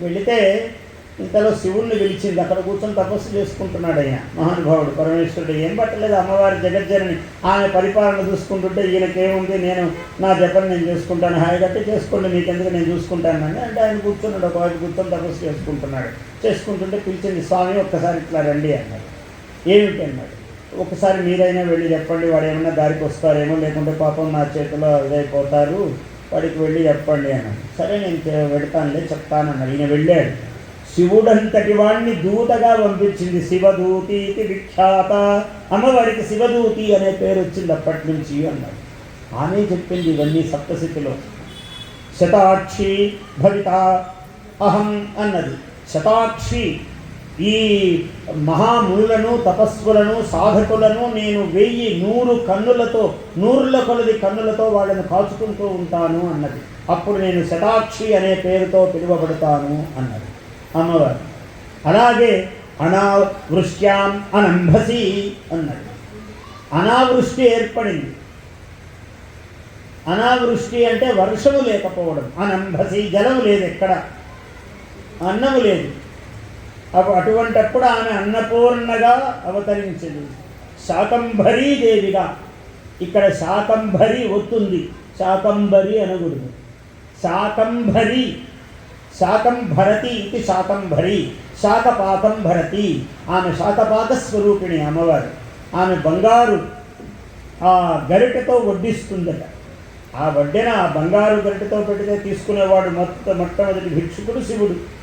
వెళితే ఇంతలో శివుణ్ణి పిలిచింది. అక్కడ కూర్చొని తపస్సు చేసుకుంటున్నాడు ఆయన. మహానుభావుడు పరమేశ్వరుడు ఏం పట్టలేదు అమ్మవారి జగజ్జనని. ఆమె పరిపాలన చూసుకుంటుంటే ఈయనకేముంది? నేను నా జపం నేను చేసుకుంటాను. హాయిగట్టి చేసుకోండి మీకెందుకు నేను చూసుకుంటానని అంటే ఆయన కూర్చున్నాడు. ఒకవైపు కూర్చొని తపస్సు చేసుకుంటున్నాడు. చేసుకుంటుంటే పిలిచింది స్వామి ఒక్కసారి ఇట్లా రండి అన్నాడు. ఏమిటి? అన్నాడు. ఒకసారి మీరైనా వెళ్ళి చెప్పండి వాడు ఏమన్నా దారికి వస్తారేమో లేకుంటే పాపం నా చేతిలో ఇదైపోతారు వాడికి వెళ్ళి చెప్పండి అన్నాడు. సరే నేను చే- వెళ్తానులే చెప్తానన్నాడు ఈయన వెళ్ళాడు. శివుడంతటి వాణ్ణి దూతగా పంపించింది శివదూతి ఇది విఖ్యాత. అమ్మవారికి శివదూతి అనే పేరు వచ్చింది అప్పటి నుంచి అన్నాడు. ఆమె చెప్పింది ఇవన్నీ సప్తశతిలో. శతాక్షి భవిత అహం అన్నది. శతాక్షి ఈ మహామునులను తపస్సులను సాధకులను నేను వెయ్యి నూరు కన్నులతో నూరుల కొలది కన్నులతో వాళ్ళని కాచుకుంటూ ఉంటాను అన్నది. అప్పుడు నేను శతాక్షి అనే పేరుతో పిలువబడతాను అన్నది. అమ్మవారు అలాగే అనావృష్ట్యాం అనంభసి అన్నది. అనావృష్టి ఏర్పడింది. అనావృష్టి అంటే వర్షము లేకపోవడం. అనంభసి జలము లేదు ఎక్కడ. అన్నము లేదు. అటువంటప్పుడు ఆమె అన్నపూర్ణగా అవతరించింది. శాకంభరీ దేవిగా. ఇక్కడ శాకంభరి వస్తుంది శాకంభరి అనకూడదు. శాకంభరి. శాకం భరతి ఇది శాకంభరి. శాకపాకం భరతి ఆమె శాతపాత స్వరూపిణి అమ్మవారు. ఆమె బంగారు ఆ గరిటతో వడ్డిస్తుందట. ఆ వడ్డెన ఆ బంగారు గరిటతో పెడితే తీసుకునేవాడు మొత్తం మొట్టమొదటి భిక్షుకుడు శివుడు.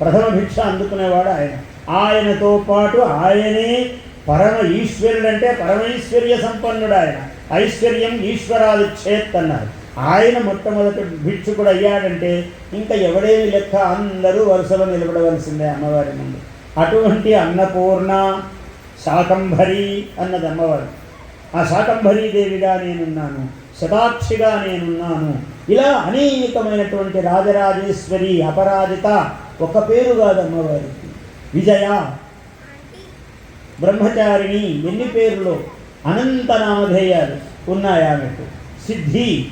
ప్రథమ భిక్ష అందుకునేవాడు ఆయన. ఆయనతో పాటు ఆయనే పరమ ఈశ్వరుడంటే పరమైశ్వర్య సంపన్నుడు ఆయన. ఐశ్వర్యం ఈశ్వరాది చేత్తన్నారు ఆయన మొట్టమొదటి భిక్షుకుడు అయ్యాడంటే ఇంకా ఎవడేమి లెక్క అందరూ వరుసలో నిలబడవలసిందే అమ్మవారి ముందు. అటువంటి అన్నపూర్ణ శాకంభరి అన్నది అమ్మవారు ఆ శాకంభరీదేవిగా నేనున్నాను. శతాక్షిగా నేనున్నాను. ఇలా అనేకమైనటువంటి రాజరాజేశ్వరి అపరాజిత ఒక పేరు కాదు అమ్మవారికి. విజయ బ్రహ్మచారిణి ఎన్ని పేర్లు? అనంత నామధేయాలు ఉన్నాయి ఆమెకు సిద్ధి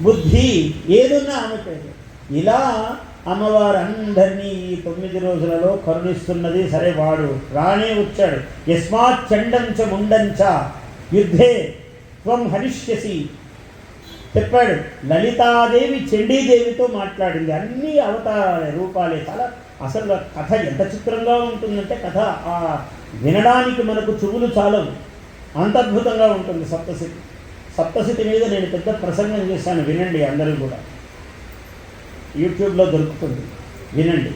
బుద్ధి ఏదున్నా ఆమె పేరు. ఇలా అమ్మవారు అందరినీ ఈ తొమ్మిది రోజులలో కరుణిస్తున్నది సరే వాడు. రానే వచ్చాడు. యస్మాత్ చండంచ ముండంచ యుద్ధే త్వం హరిష్యసి. చెప్పాడు లలితాదేవి చండీదేవితో మాట్లాడింది. అన్ని అవతార రూపాలే. చాలా అసలు కథ ఎంత చిత్రంగా ఉంటుందంటే కథ ఆ వినడానికి మనకు చెవులు చాలవు. అంత అద్భుతంగా ఉంటుంది సప్తశతి. సప్తశతి మీద నేను పెద్ద ప్రసంగం చేశాను. వినండి అందరూ కూడా. యూట్యూబ్లో దొరుకుతుంది. వినండి.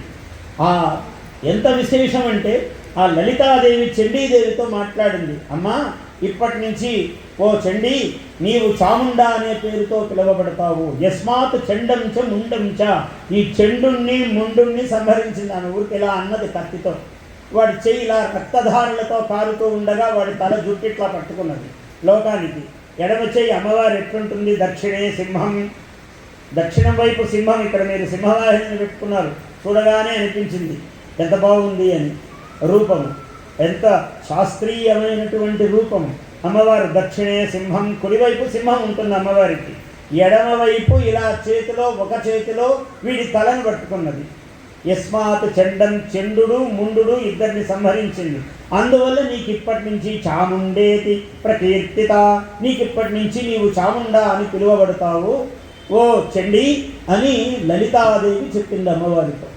ఆ ఎంత విశేషం అంటే ఆ లలితాదేవి చండీదేవితో మాట్లాడింది. అమ్మా ఇప్పటి నుంచి ఓ చండి నీవు చాముండా అనే పేరుతో పిలువబడతావు. యస్మాత్ చండం ముండంచ ఈ చెండుణ్ణి ముండుణ్ణి సంహరించింది ఆమె. ఊరికి ఇలా అన్నది కత్తితో. వాడి చెయ్యి ఇలా రక్తధారులతో కారుతూ ఉండగా వాడి తల జుట్టిట్లా పట్టుకున్నది లోకానికి. ఎడమ చెయ్యి అమ్మవారు ఎట్లుంటుంది? దక్షిణే సింహం. దక్షిణం వైపు సింహం ఇక్కడ మీరు సింహవాహిని పెట్టుకున్నారు. చూడగానే అనిపించింది ఎంత బాగుంది అని. రూపము. ఎంత శాస్త్రీయమైనటువంటి రూపం. అమ్మవారు దక్షిణే సింహం కుడివైపు సింహం ఉంటుంది అమ్మవారికి. ఎడమవైపు ఇలా చేతిలో ఒక చేతిలో వీడి తలను పట్టుకున్నది యస్మాత్ చండం చండుడు ముండు ఇద్దరిని సంహరించింది. అందువల్ల నీకు ఇప్పటి నుంచి చాముండేతి ప్రకీర్తిత. నీకు ఇప్పటి నుంచి నీవు చాముండా అని పిలువబడతావు. ఓ చండి అని లలితాదేవి చెప్పింది అమ్మవారితో.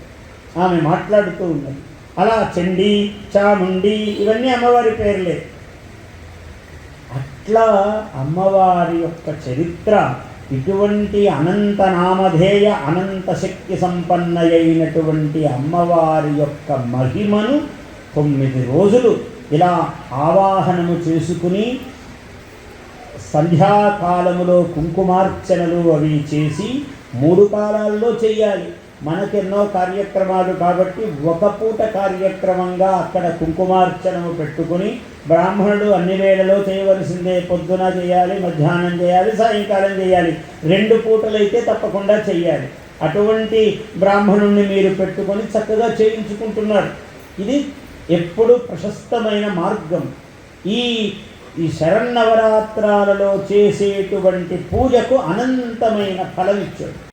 ఆమె మాట్లాడుతూ ఉన్నది. అలా చండి చాముండి ఇవన్నీ అమ్మవారి పేర్లే. అట్లా అమ్మవారి యొక్క చరిత్ర ఇటువంటి అనంత నామధేయ అనంత శక్తి సంపన్నయైనటువంటి అమ్మవారి యొక్క మహిమను తొమ్మిది రోజులు ఇలా ఆవాహనము చేసుకుని సంధ్యాకాలములో కుంకుమార్చనలు అవి చేసి మూడు కాలాల్లో చేయాలి. మనకెన్నో కార్యక్రమాలు కాబట్టి ఒక పూట కార్యక్రమంగా అక్కడ కుంకుమార్చనము పెట్టుకుని బ్రాహ్మణుడు అన్ని వేళలో చేయవలసిందే. పొద్దున చేయాలి మధ్యాహ్నం చేయాలి సాయంకాలం చేయాలి. రెండు పూటలైతే తప్పకుండా చేయాలి. అటువంటి బ్రాహ్మణుణ్ణి మీరు పెట్టుకొని చక్కగా చేయించుకుంటున్నారు. ఇది ఎప్పుడు ప్రశస్తమైన మార్గం. ఈ ఈ శరన్నవరాత్రాలలో చేసేటువంటి పూజకు అనంతమైన ఫలం ఇచ్చాడు